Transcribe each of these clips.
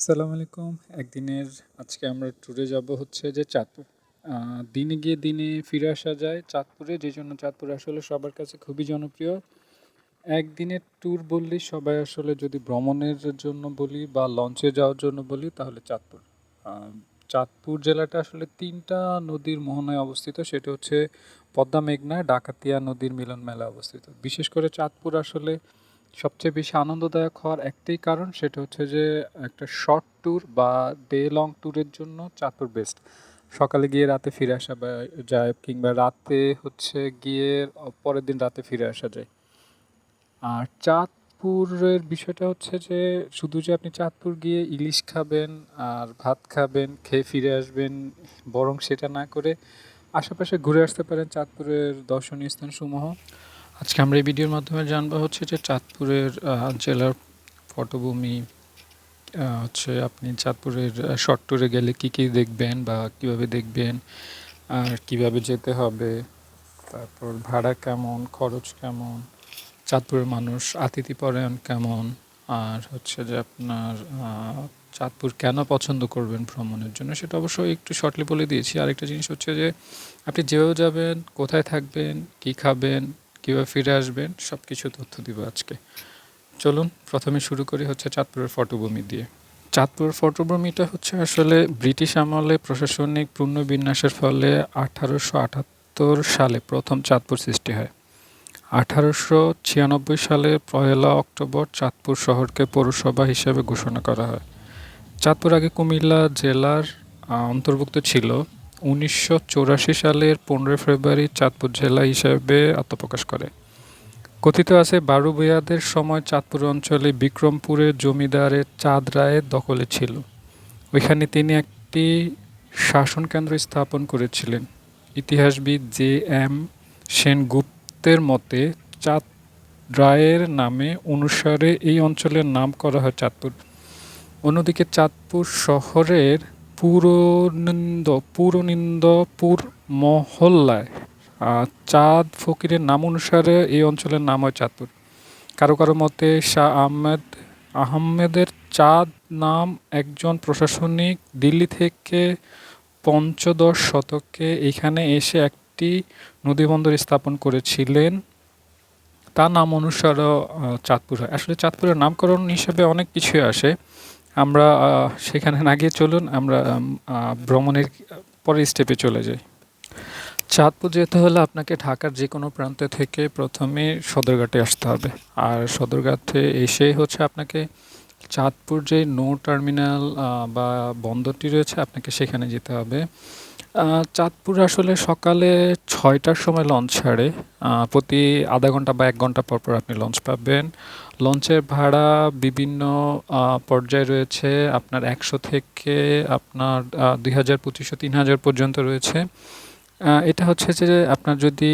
আসসালামু আলাইকুম। একদিনের আজকে আমরা ট্যুরে যাব হচ্ছে যে চাঁদপুর। দিনে গিয়ে দিনে ফিরে আসা যায় চাঁদপুরে, যে জন্য চাঁদপুর আসলে সবার কাছে খুবই জনপ্রিয়। একদিনের ট্যুর বললেই সবাই আসলে যদি ভ্রমণের জন্য বলি বা লঞ্চে যাওয়ার জন্য বলি, তাহলে চাঁদপুর। চাঁদপুর জেলাটা আসলে তিনটা নদীর মোহনায় অবস্থিত, সেটা হচ্ছে পদ্মা মেঘনা, ডাকাতিয়া নদীর মিলন মেলা অবস্থিত। বিশেষ করে চাঁদপুর আসলে সবচেয়ে বেশি আনন্দদায়ক হওয়ার একটাই কারণ সেটা হচ্ছে যে একটা শর্ট ট্যুর বা ডে লং ট্যুরের জন্য চাঁদপুর বেস্ট সকালে গিয়ে রাতে ফিরে আসা যায় কিংবা রাতে হচ্ছে গিয়ে পরের দিন রাতে ফিরে আসা যায়। আর চাঁদপুরের বিষয়টা হচ্ছে যে শুধু যে আপনি চাঁদপুর গিয়ে ইলিশ খাবেন আর ভাত খাবেন, খেয়ে ফিরে আসবেন, বরং সেটা না করে আশেপাশে ঘুরে আসতে পারেন চাঁদপুরের দর্শনীয় স্থানসমূহ। আজকে আমরা এই ভিডিওর মাধ্যমে জানব হচ্ছে যে চাঁদপুরের জেলার পটভূমি হচ্ছে আপনি চাঁদপুরের শর্ট ট্যুরে গেলে কি কি দেখবেন বা কীভাবে দেখবেন, আর কীভাবে যেতে হবে, তারপর ভাড়া কেমন, খরচ কেমন, চাঁদপুরের মানুষ আতিথিপরায়ণ কেমন, আর হচ্ছে যে আপনার চাঁদপুর কেন পছন্দ করবেন ভ্রমণের জন্য সেটা অবশ্যই একটু শর্টলি বলে দিয়েছি। আরেকটা জিনিস হচ্ছে যে আপনি যেও যাবেন, কোথায় থাকবেন, কি খাবেন কীভাবে ফিরে আসবেন সব কিছু তথ্য দিব আজকে। চলুন, প্রথমে শুরু করি হচ্ছে চাঁদপুরের ফটোভূমি দিয়ে। চাঁদপুর ফটোভূমিটা হচ্ছে আসলে ব্রিটিশ আমলে প্রশাসনিক পুনর্বিন্যাসের ফলে আঠারোশো আটাত্তর সালে প্রথম চাঁদপুর সৃষ্টি হয়। আঠারোশো ছিয়ানব্বই সালে পয়লা অক্টোবর চাঁদপুর শহরকে পৌরসভা হিসেবে ঘোষণা করা হয়। চাঁদপুর আগে কুমিল্লা জেলার অন্তর্ভুক্ত ছিল। উনিশশো সালের পনেরোই ফেব্রুয়ারি চাঁদপুর জেলা হিসেবে আত্মপ্রকাশ করে। কথিত আছে, বারু ভূঁইয়াদের সময় চাঁদপুর অঞ্চলে বিক্রমপুরের জমিদারের চাঁদ রায়ের দখলে ছিল। ওইখানে তিনি একটি শাসন কেন্দ্র স্থাপন করেছিলেন। ইতিহাসবিদ জে এম সেনগুপ্তের মতে, চাঁদ রায়ের নামে অনুসারে এই অঞ্চলের নাম করা হয় চাঁদপুর। অন্যদিকে চাঁদপুর শহরের পুরনিন্দ পুরনিন্দপুর মহল্লায় চাঁদ ফকিরের নাম অনুসারে এই অঞ্চলের নাম হয় চাঁদপুর। কারও কারও মতে শাহ আহমেদ আহমেদের চাঁদ নাম একজন প্রশাসনিক দিল্লি থেকে পঞ্চদশ শতকে এখানে এসে একটি নদীবন্দর স্থাপন করেছিলেন। তার নাম অনুসারেও আহ, চাঁদপুর হয়। আসলে চাঁদপুরের নামকরণ হিসেবে অনেক কিছুই আসে। আমরা সেখানে না গিয়ে চলুন, আমরা ভ্রমণের পরের স্টেপে চলে যাই। চাঁদপুর যেতে হলে আপনাকে ঢাকার যে কোনো প্রান্ত থেকে প্রথমে সদরঘাটে আসতে হবে। আর সদরঘাটে এসে হচ্ছে আপনাকে চাঁদপুর যে নৌ টার্মিনাল বা বন্দরটি রয়েছে, আপনাকে সেখানে যেতে হবে। চাঁদপুর আসলে সকালে ছয়টার সময় লঞ্চ ছাড়ে। প্রতি আধা ঘণ্টা বা এক ঘণ্টা পর পর আপনি লঞ্চ পাবেন। লঞ্চের ভাড়া বিভিন্ন পর্যায়ে রয়েছে। আপনার একশো থেকে আপনার দুই হাজার, পঁচিশশো, তিন হাজার পর্যন্ত রয়েছে। এটা হচ্ছে যে আপনার যদি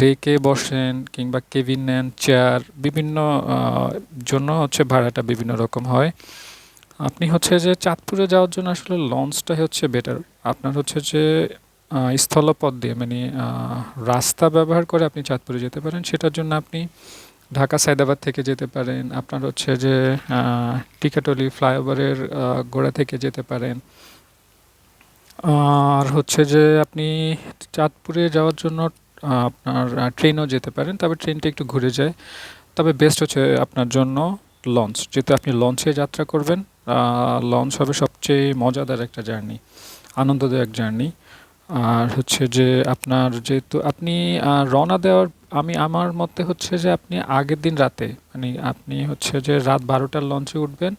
ডেকে বসেন কিংবা কেবিন নেন, চেয়ার, বিভিন্ন জন্য হচ্ছে ভাড়াটা বিভিন্ন রকম হয়। আপনি হচ্ছে যে চাঁদপুরে যাওয়ার জন্য আসলে লঞ্চটাই হচ্ছে বেটার আপনার হচ্ছে যে স্থলপথ দিয়ে মানে রাস্তা ব্যবহার করে আপনি চাঁদপুরে যেতে পারেন। সেটার জন্য আপনি ঢাকা, সায়দাবাদ থেকে যেতে পারেন। আপনার হচ্ছে যে টিকাটলি ফ্লাইওভারের গোড়া থেকে যেতে পারেন। আর হচ্ছে যে, আপনি চাঁদপুরে যাওয়ার জন্য আপনার ট্রেনও যেতে পারেন। তবে ট্রেনটা একটু ঘুরে যায়। তবে বেস্ট হচ্ছে আপনার জন্য লঞ্চ। যেহেতু আপনি লঞ্চে যাত্রা করবেন লঞ্চ হবে সবচেয়ে মজাদার একটা জার্নি আনন্দদায়ক জার্নি আর হচ্ছে যে আপনার যেহেতু আপনি রওনা দেওয়ার আমি আমার মতে হচ্ছে যে আপনি আগের দিন রাতে মানে আপনি হচ্ছে যে রাত বারোটার লঞ্চে উঠবেন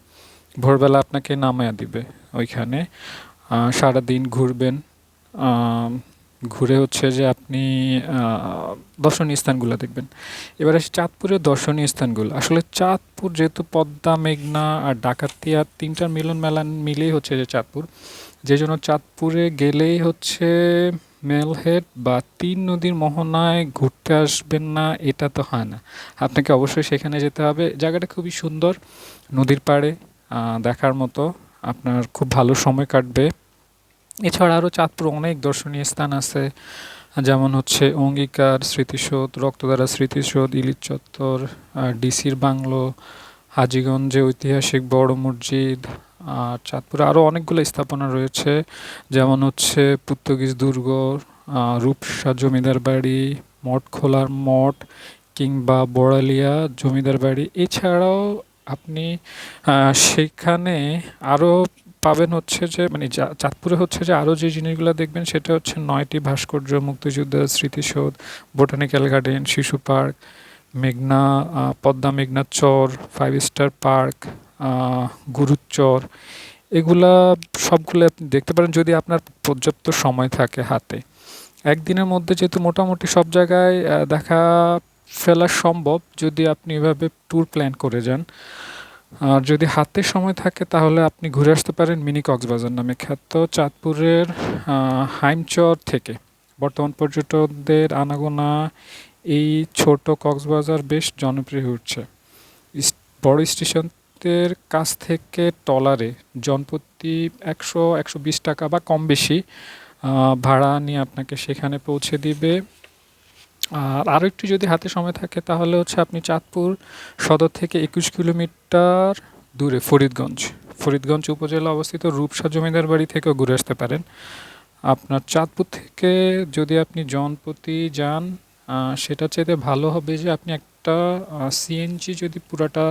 ভোরবেলা আপনাকে নামায়া দিবে ওইখানে। আহ, সারাদিন ঘুরবেন ঘুরে হচ্ছে যে আপনি দর্শনীয় স্থানগুলো দেখবেন। এবার আসি চাঁদপুরের দর্শনীয় স্থানগুলো। আসলে চাঁদপুর যেহেতু পদ্মা, মেঘনা আর ডাকাতিয়া তিনটার মিলন মেলা মিলেই হচ্ছে যে চাঁদপুর। যে জন্য চাঁদপুরে গেলেই হচ্ছে মেলহেড বা তিন নদীর মোহনায় ঘুরতে আসবেন না, এটা তো হয় না। আপনাকে অবশ্যই সেখানে যেতে হবে। জায়গাটা খুবই সুন্দর, নদীর পাড়ে দেখার মতো। আপনার খুব ভালো সময় কাটবে। এছাড়া আরও চাঁদপুর অনেক দর্শনীয় স্থান আছে, যেমন হচ্ছে অঙ্গীকার, স্মৃতিসৌধ, রক্তধারা স্মৃতিসৌধ, ইলিশ চত্বর ডিসির বাংলো, হাজীগঞ্জে ঐতিহাসিক বড় মসজিদ, আর চাঁদপুরে আরও অনেকগুলো স্থাপনা রয়েছে, যেমন হচ্ছে পর্তুগিজ দুর্গ রূপসা জমিদার বাড়ি মঠখোলার মঠ, কিংবা বড়ালিয়া জমিদার বাড়ি। এছাড়াও আপনি সেখানে আরও পাবেন হচ্ছে যে মানে চাঁদপুরে হচ্ছে যে আরও যে জিনিসগুলো দেখবেন সেটা হচ্ছে নয়টি ভাস্কর্য মুক্তিযুদ্ধের স্মৃতিসৌধ, বোটানিক্যাল গার্ডেন, শিশু পার্ক, মেঘনা পদ্মা মেঘনা চর, ফাইভ স্টার পার্ক গুরুচর এগুলা সবগুলো আপনি দেখতে পারেন যদি আপনার পর্যাপ্ত সময় থাকে হাতে। একদিনের মধ্যে যেহেতু মোটামুটি সব জায়গায় দেখা ফেলা সম্ভব যদি আপনি এভাবে ট্যুর প্ল্যান করে যান। আর যদি হাতে সময় থাকে তাহলে আপনি ঘুরে আসতে পারেন মিনি কক্সবাজার নামে খ্যাত চাঁদপুরের হাইমচর থেকে। বর্তমান পর্যটকদের আনাগোনা এই ছোট কক্সবাজার বেশ জনপ্রিয় উঠছে। বড় স্টেশনের কাছ থেকে টলারে জনপ্রতি একশো একশো বিশ টাকা বা কম বেশি ভাড়া নিয়ে আপনাকে সেখানে পৌঁছে দিবে। আর আরও একটু যদি হাতে সময় থাকে, তাহলে হচ্ছে আপনি চাঁদপুর সদর থেকে একুশ কিলোমিটার দূরে ফরিদগঞ্জ। ফরিদগঞ্জ উপজেলা অবস্থিত রূপসা জমিদার বাড়ি থেকেও ঘুরে আসতে পারেন। আপনার চাঁদপুর থেকে যদি আপনি জনপ্রতি যান সেটা চাইতে ভালো হবে যে আপনি একটা সিএনজি যদি পুরাটা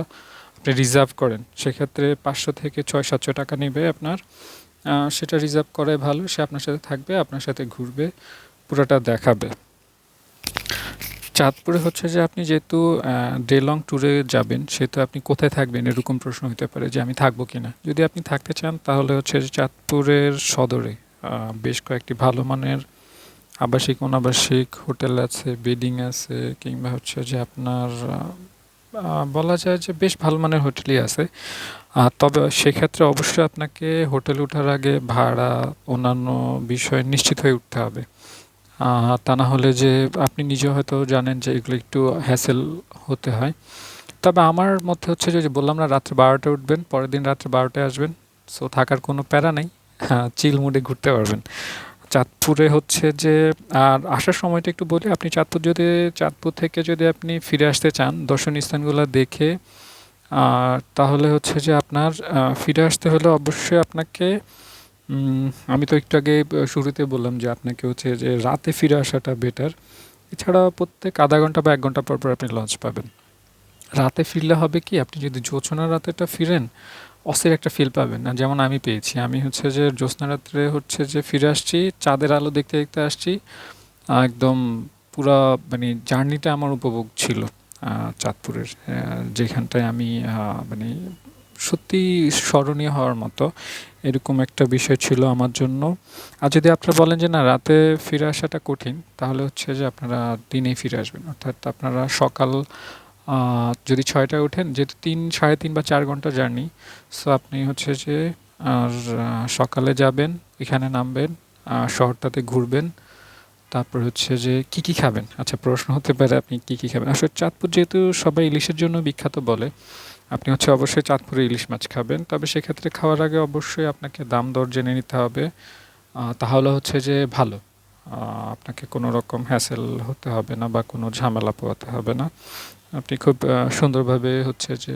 আপনি রিজার্ভ করেন, সেক্ষেত্রে পাঁচশো থেকে ছয়, সাতশো টাকা নেবে আপনার। সেটা রিজার্ভ করাই ভালো, সে আপনার সাথে থাকবে, আপনার সাথে ঘুরবে, পুরোটা দেখাবে। চাঁদপুরে হচ্ছে যে আপনি যেহেতু ডে লং ট্যুরে যাবেন, সেহেতু আপনি কোথায় থাকবেন এরকম প্রশ্ন হতে পারে যে আমি থাকব কিনা। যদি আপনি থাকতে চান, তাহলে হচ্ছে যে চাঁদপুরের সদরে বেশ কয়েকটি ভালো মানের আবাসিক, অনাবাসিক হোটেল আছে, বেডিং আছে, কিংবা হচ্ছে যে আপনার বলা যায় যে বেশ ভালো মানের হোটেলই আছে। তবে সেক্ষেত্রে অবশ্যই আপনাকে হোটেলে ওঠার আগে ভাড়া অন্যান্য বিষয়ে নিশ্চিত হয়ে উঠতে হবে। তা না হলে যে আপনি নিজে হয়তো জানেন যে এগুলো একটু হ্যাসেল হতে হয়। তবে আমার মধ্যে হচ্ছে যে বললাম না, রাত্রে বারোটায় উঠবেন, পরের দিন রাত্রে বারোটায় আসবেন। সো থাকার কোনো প্যারা নেই। হ্যাঁ চিল মুডে ঘুরতে পারবেন। চাঁদপুরে হচ্ছে যে, আর আসার সময়টা একটু বলি, আপনি চাঁদপুর যদি, চাঁদপুর থেকে যদি আপনি ফিরে আসতে চান, দর্শনীয় স্থানগুলো দেখে তাহলে হচ্ছে যে আপনার ফিরে আসতে হলে অবশ্যই আপনাকে আমি তো একটু আগে শুরুতে বললাম যে আপনাকে হচ্ছে যে রাতে ফিরে আসাটা বেটার এছাড়া প্রত্যেক আধা ঘণ্টা বা এক ঘণ্টা পর পর আপনি লঞ্চ পাবেন। রাতে ফিরলে হবে কি, আপনি যদি জোছনা রাতেটা ফিরেন, অস্থির একটা ফিল পাবেন না। যেমন আমি পেয়েছি। আমি হচ্ছে যে জ্যোৎস্না রাত্রে হচ্ছে যে ফিরে আসছি, চাঁদের আলো দেখতে দেখতে আসছি একদম পুরা মানে জার্নিটা আমার উপভোগ ছিল চাঁদপুরের যেখানটায় আমি মানে সত্যি স্মরণীয় হওয়ার মতো। এরকম একটা বিষয় ছিল আমার জন্য। আর যদি আপনারা বলেন যে, না, রাতে ফিরে আসাটা কঠিন, তাহলে হচ্ছে যে, আপনারা দিনেই ফিরে আসবেন। অর্থাৎ আপনারা সকাল যদি ছয়টায় ওঠেন, যেহেতু তিন, সাড়ে তিন বা চার ঘণ্টা জার্নি, সো আপনি হচ্ছে যে, আর সকালে যাবেন, এখানে নামবেন শহরটাতে ঘুরবেন, তারপর হচ্ছে যে, কি কি খাবেন? আচ্ছা প্রশ্ন হতে পারে আপনি কি কি খাবেন। আসলে চাঁদপুর যেহেতু সবাই ইলিশের জন্য বিখ্যাত বলে আপনি হচ্ছে অবশ্যই চাঁদপুরে ইলিশ মাছ খাবেন, তবে সেক্ষেত্রে খাওয়ার আগে অবশ্যই আপনাকে দাম দর জেনে নিতে হবে। তাহলে হচ্ছে যে ভালো। আপনাকে কোনো রকম হ্যাসেল হতে হবে না বা কোনো ঝামেলা পোয়াতে হবে না। আপনি খুব সুন্দরভাবে হচ্ছে যে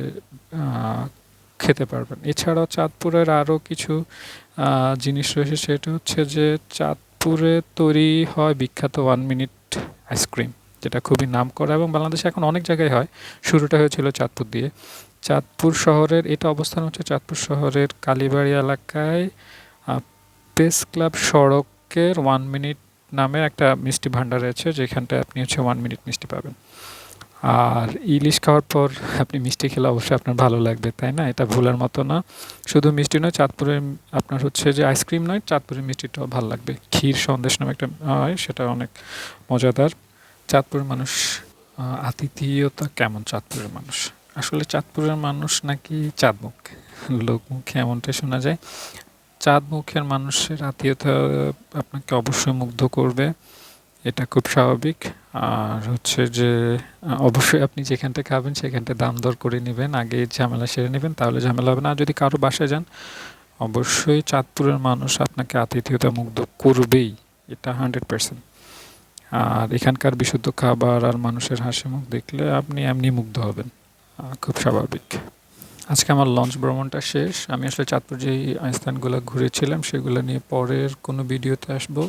খেতে পারবেন। এছাড়াও চাঁদপুরের আরও কিছু জিনিস রয়েছে, সেটা হচ্ছে যে চাঁদপুরে তৈরি হয় বিখ্যাত ওয়ান মিনিট আইসক্রিম যেটা খুবই নাম করা এবং বাংলাদেশে এখন অনেক জায়গায় হয়। শুরুটা হয়েছিল চাঁদপুর দিয়ে। চাঁদপুর শহরের, এটা অবস্থান হচ্ছে চাঁদপুর শহরের কালীবাড়ি এলাকায়। প্রেস ক্লাব সড়কের ওয়ান মিনিট নামে একটা মিষ্টি ভাণ্ডার আছে, যেখানটায় আপনি হচ্ছে ওয়ান মিনিট মিষ্টি পাবেন। আর ইলিশ খাওয়ার পর আপনি মিষ্টি খেলে অবশ্যই আপনার ভালো লাগবে, তাই না? এটা ভুলার মতো না। শুধু মিষ্টি নয়, চাঁদপুরের আপনার হচ্ছে যে আইসক্রিম নয়, চাঁদপুরের মিষ্টিটাও ভালো লাগবে। ক্ষীর সন্দেশ নামে একটা হয়, সেটা অনেক মজাদার। চাঁদপুরের মানুষ আতিথেয়তা কেমন চাঁদপুরের মানুষ? আসলে চাঁদপুরের মানুষ নাকি চাঁদমুখ? লোকমুখে এমনটাই শোনা যায়। চাঁদমুখের মানুষের আত্মীয়তা আপনাকে অবশ্যই মুগ্ধ করবে, এটা খুব স্বাভাবিক। আর হচ্ছে যে, অবশ্যই আপনি যেখানটা খাবেন সেখানটা দাম দর করে নেবেন, আগে ঝামেলা সেরে নেবেন, তাহলে ঝামেলা হবে না। যদি কারও বাসায় যান, অবশ্যই চাঁদপুরের মানুষ আপনাকে আতিথেয়তা মুগ্ধ করবেই, এটা হান্ড্রেড পার্সেন্ট। আর এখানকার বিশুদ্ধ খাবার আর মানুষের হাসি মুখ দেখলে আপনি এমনি মুগ্ধ হবেন। খুব স্বাভাবিক। আজকে আমার লঞ্চ ভ্রমণটা শেষ। আমি আসলে চাঁদপুর যেই স্থানগুলো ঘুরেছিলাম, সেগুলো নিয়ে পরের কোনো ভিডিওতে আসব।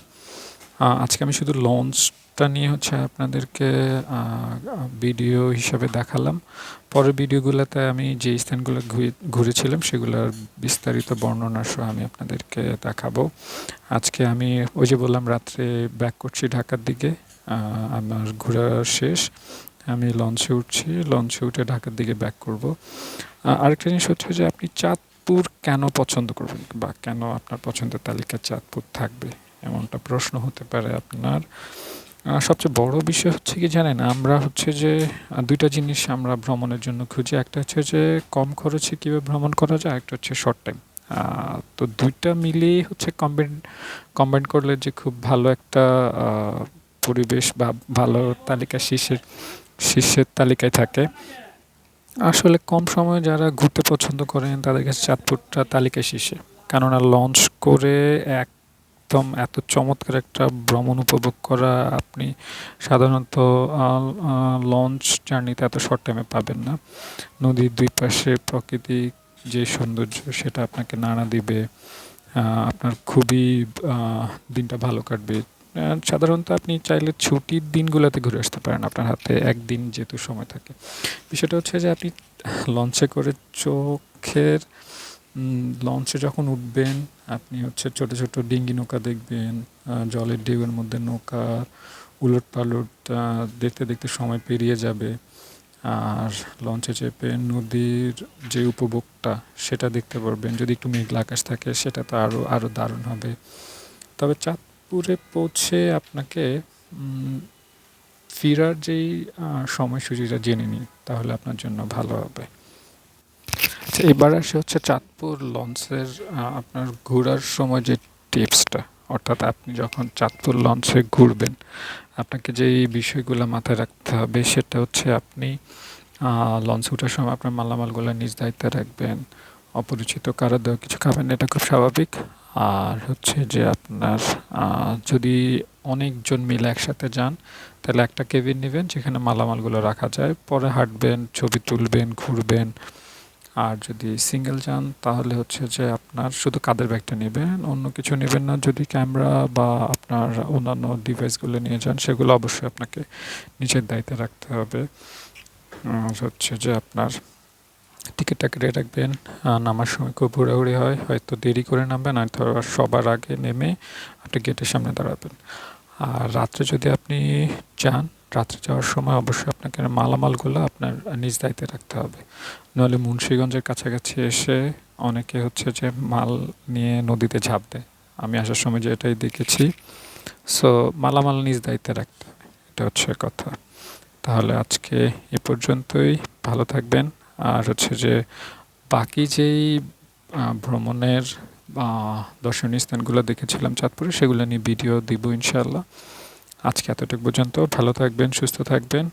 আজকে আমি শুধু লঞ্চটা নিয়ে হচ্ছে আপনাদেরকে ভিডিও হিসাবে দেখালাম। পরের ভিডিওগুলোতে আমি যে স্থানগুলো ঘুরে- ঘুরেছিলাম, সেগুলোর বিস্তারিত বর্ণনা সহ আমি আপনাদেরকে দেখাবো। আজকে আমি ওই যে বললাম, রাত্রে ব্যাক করছি ঢাকার দিকে। আমার ঘোরা শেষ। আমি লঞ্চে উঠছি লঞ্চে উঠে ঢাকার দিকে ব্যাক করব। আরেকটা জিনিস হচ্ছে যে আপনি চাঁদপুর কেন পছন্দ করবেন বা কেন আপনার পছন্দের তালিকায় চাঁদপুর থাকবে? এমনটা প্রশ্ন হতে পারে আপনার। সবচেয়ে বড় বিষয় হচ্ছে কি জানেন, আমরা হচ্ছে যে দুইটা জিনিস আমরা ভ্রমণের জন্য খুঁজি। একটা হচ্ছে যে কম খরচে কীভাবে ভ্রমণ করা যায়, একটা হচ্ছে শর্ট টাইম তো দুইটা মিলিয়ে হচ্ছে কম্বাইন কম্বাইন করলে যে খুব ভালো একটা পরিবেশ বা ভালো তালিকা শীর্ষের শীর্ষের তালিকায় থাকে। আসলে কম সময়ে যারা ঘুরতে পছন্দ করেন, তাদের কাছে চাঁদপুরটা তালিকায় শীর্ষে। কেননা লঞ্চ করে একদম এত চমৎকার একটা ভ্রমণ উপভোগ করা আপনি সাধারণত লঞ্চ জার্নিতে এত শর্ট টাইমে পাবেন না। নদীর দুই পাশে প্রাকৃতিক যে সৌন্দর্য, সেটা আপনাকে নাড়া দিবে। আপনার খুবই দিনটা ভালো কাটবে। সাধারণত আপনি চাইলে ছুটির দিনগুলোতে ঘুরে আসতে পারেন আপনার হাতে একদিন যেহেতু সময় থাকে। বিষয়টা হচ্ছে যে আপনি লঞ্চে করে চোখের লঞ্চে যখন উঠবেন, আপনি হচ্ছে ছোট ছোট ডিঙ্গি নৌকা দেখবেন জলের ঢেউয়ের মধ্যে নৌকা উলট পালট দেখতে দেখতে সময় পেরিয়ে যাবে। আর লঞ্চে চেপে নদীর যে উপভোগটা, সেটা দেখতে পারবেন। যদি একটু মেঘলা আকাশ থাকে, সেটা তো আরও আরও দারুণ হবে। তবে চাঁদপুরে পৌঁছে আপনাকে ফেরার যেই সময়সূচিটা জেনে নিই, তাহলে আপনার জন্য ভালো হবে। আচ্ছা এবার আসে হচ্ছে চাঁদপুর লঞ্চের আপনার ঘোরার সময় যে টিপসটা, অর্থাৎ আপনি যখন চাঁদপুর লঞ্চে ঘুরবেন, আপনাকে যেই বিষয়গুলো মাথায় রাখতে হবে সেটা হচ্ছে আপনি লঞ্চ ওঠার সময় আপনার মালামালগুলো নিজ দায়িত্বে রাখবেন, অপরিচিত কারও দেওয়া কিছু খাবেন, এটা খুব স্বাভাবিক। আর হচ্ছে যে আপনার যদি অনেকজন মিলে একসাথে যান, তাহলে একটা কেবিন নেবেন যেখানে মালামালগুলো রাখা যায়। পরে হাঁটবেন, ছবি তুলবেন, ঘুরবেন। আর যদি সিঙ্গেল যান, তাহলে হচ্ছে যে আপনার শুধু কাদের ব্যাগটা নেবেন, অন্য কিছু নেবেন না। যদি ক্যামেরা বা আপনার অন্যান্য ডিভাইসগুলো নিয়ে যান, সেগুলো অবশ্যই আপনাকে নিজের দায়িত্বে রাখতে হবে। আর হচ্ছে যে আপনার টিকিটটা কেটে রাখবেন। নামার সময় খুব ঘোরাঘুরি হয়, হয়তো দেরি করে নামবেন আর সবার আগে নেমে আপনি গেটের সামনে দাঁড়াবেন। আর রাত্রে যদি আপনি যান রাত্রে যাওয়ার সময় অবশ্যই আপনাকে মালামালগুলো আপনার নিজ দায়িত্বে রাখতে হবে। নাহলে মুন্সীগঞ্জের কাছাকাছি এসে অনেকে হচ্ছে যে মাল নিয়ে নদীতে ঝাঁপ দেয়। আমি আসার সময় যে এটাই দেখেছি। সো মালামাল নিজ দায়িত্বে রাখতে হবে, এটা হচ্ছে কথা। তাহলে আজকে এ পর্যন্তই। ভালো থাকবেন। আর হচ্ছে যে বাকি যেই ভ্রমণের দর্শনীয় স্থানগুলো দেখেছিলাম চাঁদপুরে, সেগুলো নিয়ে ভিডিও দিব ইনশাল্লাহ আজকে এতটুকু পর্যন্ত। ভালো থাকবেন, সুস্থ থাকবেন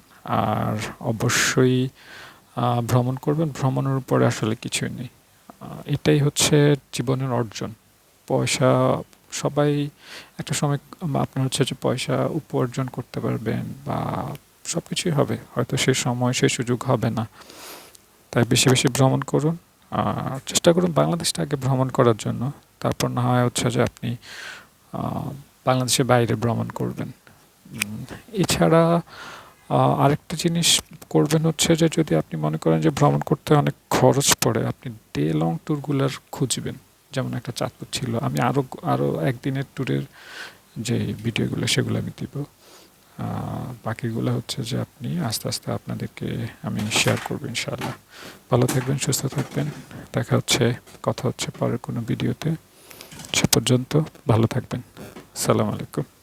আর অবশ্যই ভ্রমণ করবেন। ভ্রমণের উপরে আসলে কিছুই নেই। এটাই হচ্ছে জীবনের অর্জন। পয়সা সবাই একটা সময় আপনার হচ্ছে যে পয়সা উপার্জন করতে পারবেন বা সব কিছুই হবে। হয়তো সেই সময় সেই সুযোগ হবে না। তাই বেশি বেশি ভ্রমণ করুন। আর চেষ্টা করুন বাংলাদেশটা আগে ভ্রমণ করার জন্য। তারপর না হয় হচ্ছে যে আপনি বাংলাদেশের বাইরে ভ্রমণ করবেন। এছাড়া আরেকটা জিনিস করবেন হচ্ছে যে যদি আপনি মনে করেন যে ভ্রমণ করতে অনেক খরচ পড়ে, আপনি ডে লং ট্যুরগুলোর খুঁজবেন। যেমন একটা চাঁদপুর ছিল। আমি আরও আরও একদিনের ট্যুরের যে ভিডিওগুলো, সেগুলো আমি দিব। বাকিগুলো হচ্ছে যে আপনি আস্তে আস্তে আপনাদেরকে আমি শেয়ার করব ইনশাআল্লাহ। ভালো থাকবেন, সুস্থ থাকবেন। দেখা হচ্ছে, কথা হচ্ছে পরের কোনো ভিডিওতে সে পর্যন্ত ভালো থাকবেন। সালাম আলাইকুম।